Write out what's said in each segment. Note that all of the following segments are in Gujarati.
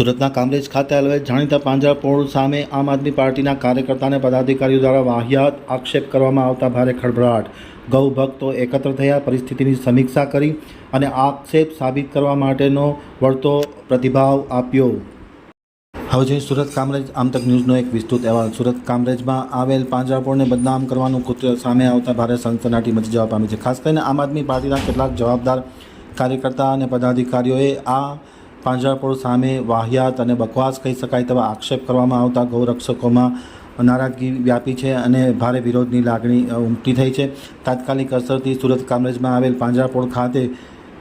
સુરતના કામરેજ ખાતે આવેલ જાણીતા પાંજરાપોળ સામે આમ આદમી પાર્ટીના કાર્યકર્તાને પદાધિકારીઓ દ્વારા વાહિયાત આક્ષેપ કરવામાં આવતા ભારે ખળભળાટ. ગૌ ભક્તો એકત્ર થયા, પરિસ્થિતિની સમીક્ષા કરી અને આક્ષેપ સાબિત કરવા માટેનો વળતો પ્રતિભાવ આપ્યો. હવે જોઈએ સુરત કામરેજ આમતક ન્યૂઝનો એક વિસ્તૃત અહેવાલ. સુરત કામરેજમાં આવેલ પાંજરાપોળને બદનામ કરવાનું કૃત્ય સામે આવતા ભારે સનસનાટી મચી જવા પામી છે. ખાસ કરીને આમ આદમી પાર્ટીના કેટલાક જવાબદાર કાર્યકર્તા અને પદાધિકારીઓએ આ પાંજરાપોળ સામે વાહિયાત અને બકવાસ કહી શકાય તેવા આક્ષેપ કરવામાં આવતા ગૌરક્ષકોમાં નારાજગી વ્યાપી છે અને ભારે વિરોધની લાગણી ઉમટી થઈ છે. તાત્કાલિક અસરથી સુરત કામરેજમાં આવેલ પાંજરાપોળ ખાતે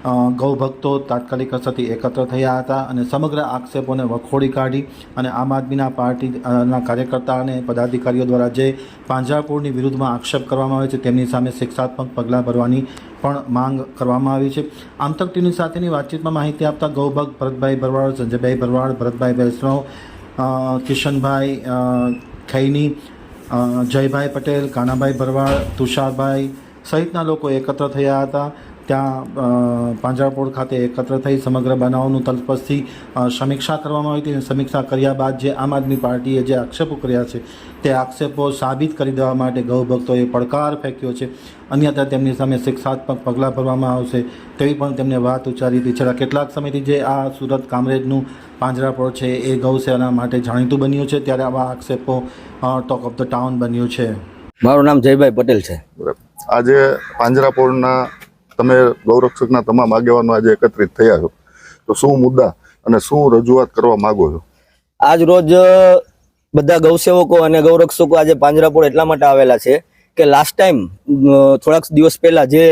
ગૌભક્તો તાત્કાલિક અસરથી એકત્ર થયા હતા અને સમગ્ર આક્ષેપોને વખોડી કાઢી અને આમ આદમીના પાર્ટીના કાર્યકર્તા અને પદાધિકારીઓ દ્વારા જે પાંજરાપોળની વિરુદ્ધમાં આક્ષેપ કરવામાં આવે છે, તેમની સામે શિક્ષાત્મક પગલાં ભરવાની પણ માંગ કરવામાં આવી છે. આમતક ટીવી સાથેની વાતચીતમાં માહિતી આપતા ગૌભક્ત ભરતભાઈ ભરવાડ, સંજયભાઈ ભરવાડ, ભરતભાઈ વૈષ્ણવ કિશનભાઈ ખૈની જયભાઈ પટેલ, કાનાભાઈ ભરવાડ, તુષારભાઈ સહિતના લોકો એકત્ર થયા હતા. ત્યાં પાંજરાપોળ ખાતે એકત્ર થઈ સમગ્ર બનાવનું તલપસથી સમીક્ષા કરવામાં આવી હતી સમીક્ષા કર્યા બાદ જે આમ આદમી પાર્ટીએ જે આક્ષેપો કર્યા છે તે આક્ષેપો સાબિત કરી દેવા માટે ગૌભક્તોએ પડકાર ફેંક્યો છે. અન્યથા તેમની સામે શિક્ષાત્મક પગલાં ભરવામાં આવશે તેવી પણ તેમને વાત ઉચ્ચારી હતી. છેલ્લા કેટલાક સમયથી જે આ સુરત કામરેજનું પાંજરાપોળ છે એ ગૌસેના માટે જાણીતું બન્યું છે ત્યારે આવા આક્ષેપો ટોક ઓફ ધ ટાઉન બન્યું છે. મારું નામ જયભાઈ પટેલ છે. બરાબર. આજે પાંજરાપોળના તમે ગૌરક્ષકના તમામ આગેવાનો આજે એકત્રિત થયા છો. તો શું મુદ્દા અને શું રજૂઆત કરવા માગો છો? આજ રોજ બધા ગૌસેવકો અને ગૌરક્ષકો આજે પાંજરાપોળ એટલા માટે આવેલા છે કે લાસ્ટ ટાઈમ થોડાક દિવસ પહેલા જે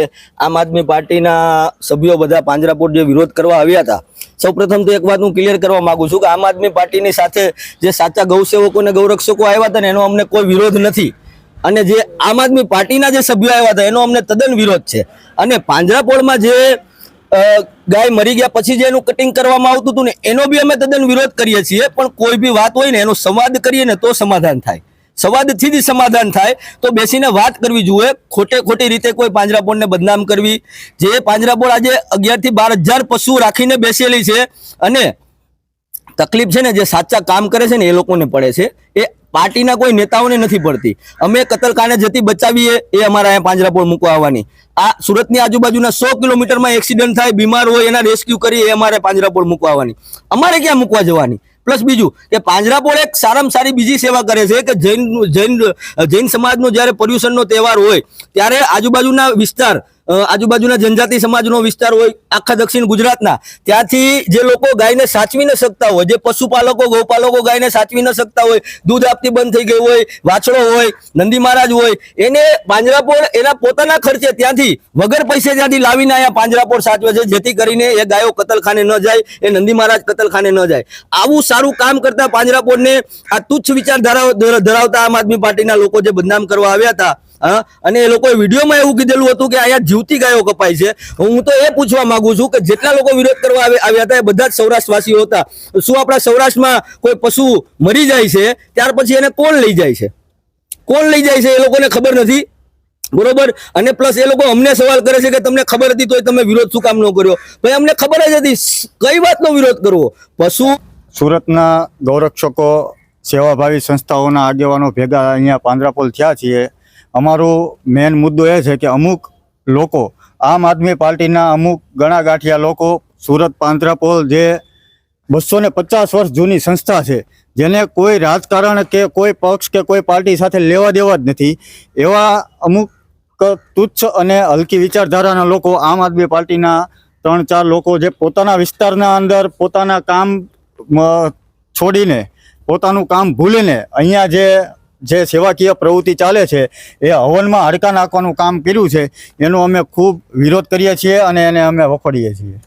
આમ આદમી પાર્ટીના સભ્યો બધા પાંજરાપોળ જે વિરોધ કરવા આવ્યા હતા, સૌપ્રથમ તો એક વાત હું ક્લિયર કરવા માંગુ છું કે આમ આદમી પાર્ટીની સાથે જે સાચા ગૌસેવકો અને ગૌરક્ષકો આવ્યા હતા ને એનો અમને કોઈ વિરોધ નથી. અને જે આમ આદમી પાર્ટીના જે સભ્યો આવ્યા હતા, એનો અમને તદ્દન વિરોધ છે. અને પાંજરાપોળમાં જે ગાય મરી ગયા પછી જે એનું કટિંગ કરવામાં આવતું હતું ને, એનો બી અમે તદ્દન વિરોધ કરીએ છીએ, પણ કોઈ બી વાત હોય ને, એનો સંવાદ કરીએ ને, તો સમાધાન થાય. સંવાદથી જ સમાધાન થાય. તો બેસીને વાત કરવી જોઈએ. ખોટે ખોટી રીતે કોઈ પાંજરાપોળને બદનામ કરવી. જે પાંજરાપોળ આજે અગિયારથી બાર હજાર પશુ રાખીને બેસેલી છે અને તકલીફ છે ને જે સાચા કામ કરે છે ને એ લોકોને પડે છે. એ પાર્ટીના કોઈ નેતાઓને નથી પડતી. અમે કતલખાને જતી બચાવીએ એ અમારા અહીંયા પાંજરાપોળ મૂકવા આવવાની. આ સુરતની આજુબાજુના સો કિલોમીટરમાં એક્સિડન્ટ થાય, બીમાર હોય, એના રેસ્ક્યુ કરી એ અમારે પાંજરાપોળ મૂકવા આવવાની. અમારે ક્યાં મૂકવા જવાની? પ્લસ બીજું, કે પાંજરાપોળ એક સારામાં સારી બીજી સેવા કરે છે કે જૈન જૈન જૈન સમાજનો જ્યારે પર્યુષણનો તહેવાર હોય, ત્યારે આજુબાજુના વિસ્તાર આજુબાજુના જનજાતિ સમાજનો વિસ્તાર હોય, આખા દક્ષિણ ગુજરાતના, ત્યાંથી જે લોકો ગાયને સાચવી ન શકતા હોય, જે પશુપાલકો, ગૌપાલકો ગાયને સાચવી ન શકતા હોય, દૂધ આપતી બંધ થઈ ગઈ હોય, વાછડો હોય, નંદી મહારાજ હોય, એને પાંજરાપોળ એના પોતાના ખર્ચે ત્યાંથી વગર પૈસે ત્યાંથી લાવીને અહીંયા પાંજરાપોળ સાચવે છે, જેથી કરીને એ ગાયો કતલખાને ન જાય, એ નંદી મહારાજ કતલખાને ન જાય. આવું સારું કામ કરતા પાંજરાપોળને આ તુચ્છ વિચાર ધરાવતા આમ આદમી પાર્ટીના લોકો જે બદનામ કરવા આવ્યા હતા હા? અને એ લોકોએ વિડીયોમાં એવું કીધેલું હતું કે અહીંયા જીવતી ગાયો કપાય છે. હું તો એ પૂછવા માંગુ છું કે જેટલા લોકો વિરોધ કરવા આવે- આવ્યા હતા એ બધા જ સૌરાષ્ટ્રવાસીઓ હતા. શું આપણા સૌરાષ્ટ્રમાં કોઈ પશુ મરી જાય છે? ત્યાર પછી એને કોણ લઈ જાય છે? કોણ લઈ જાય છે એ લોકોને ખબર નથી. બરોબર? અને પ્લસ એ લોકો અમને સવાલ કરે છે કે તમને ખબર હતી તોય તમે વિરોધ શું કામ ન કર્યો? ભાઈ અમને ખબર જ હતી. કઈ વાતનો વિરોધ કરવો? પશુ સુરતના ગૌરક્ષકો સેવાભાવી સંસ્થાઓના આગેવાનો ભેગા અહીંયા પાંજરાપોલ થયા છીએ. અમારું મેન મુદ્દો એ છે કે અમુક લોકો, આમ આદમી પાર્ટીના અમુક ગણા ગાંઠિયા લોકો, સુરત પાંજરાપોલ જે બસો ને પચાસ વર્ષ જૂની સંસ્થા છે, જેને કોઈ રાજકારણ કે કોઈ પક્ષ કે કોઈ પાર્ટી સાથે લેવા દેવા જ નથી, એવા અમુક તુચ્છ અને હલકી વિચારધારાના લોકો આમ આદમી પાર્ટીના ત્રણ ચાર લોકો જે પોતાના વિસ્તારના અંદર પોતાના કામ છોડીને, પોતાનું કામ ભૂલીને, અહીંયા જે જે સેવાકીય પ્રવૃત્તિ ચાલે છે, એ હવનમાં હડકા નાખવાનું કામ કર્યું છે, એનો અમે ખૂબ વિરોધ કરીએ છીએ અને એને અમે વખોડીએ છીએ.